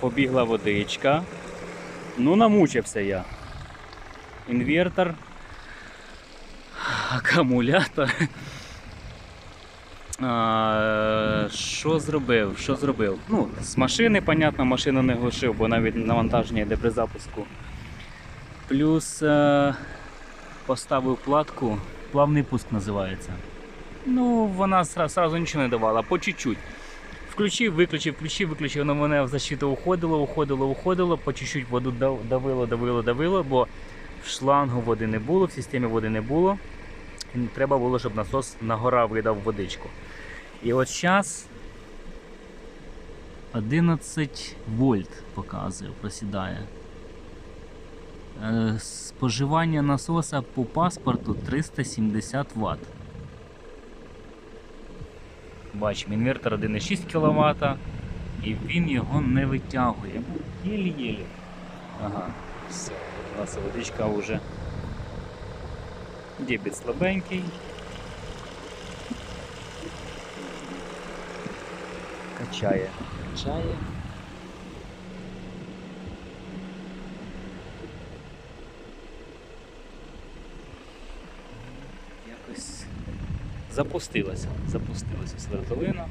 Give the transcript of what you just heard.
побігла водичка. Ну, намучився я. Інвертор, акумулятор. А, що зробив? Що зробив? Ну, з машини, понятно, машину не глушив, бо навіть навантаження йде при запуску. Плюс е, поставив платку, плавний пуск називається. Ну, вона сра- сразу нічого не давала, по чуть-чуть. Включив, виключив, включив, виключив, воно мене в защиту уходило, уходило, уходило, по чуть-чуть воду давило, давило, давило, бо в шлангу води не було, в системі води не було. І треба було, щоб насос на гора видав водичку. І от зараз 11 вольт показує, просідає. Е, Споживання насоса по паспорту 370 Вт. Бачимо, інвертор 1,6 кВт і він його не витягує. Єлі-єлі. Ага, все. У нас водичка вже. Дебіт слабенький. Качає. Качає. Запустилася. Запустилася свертовина.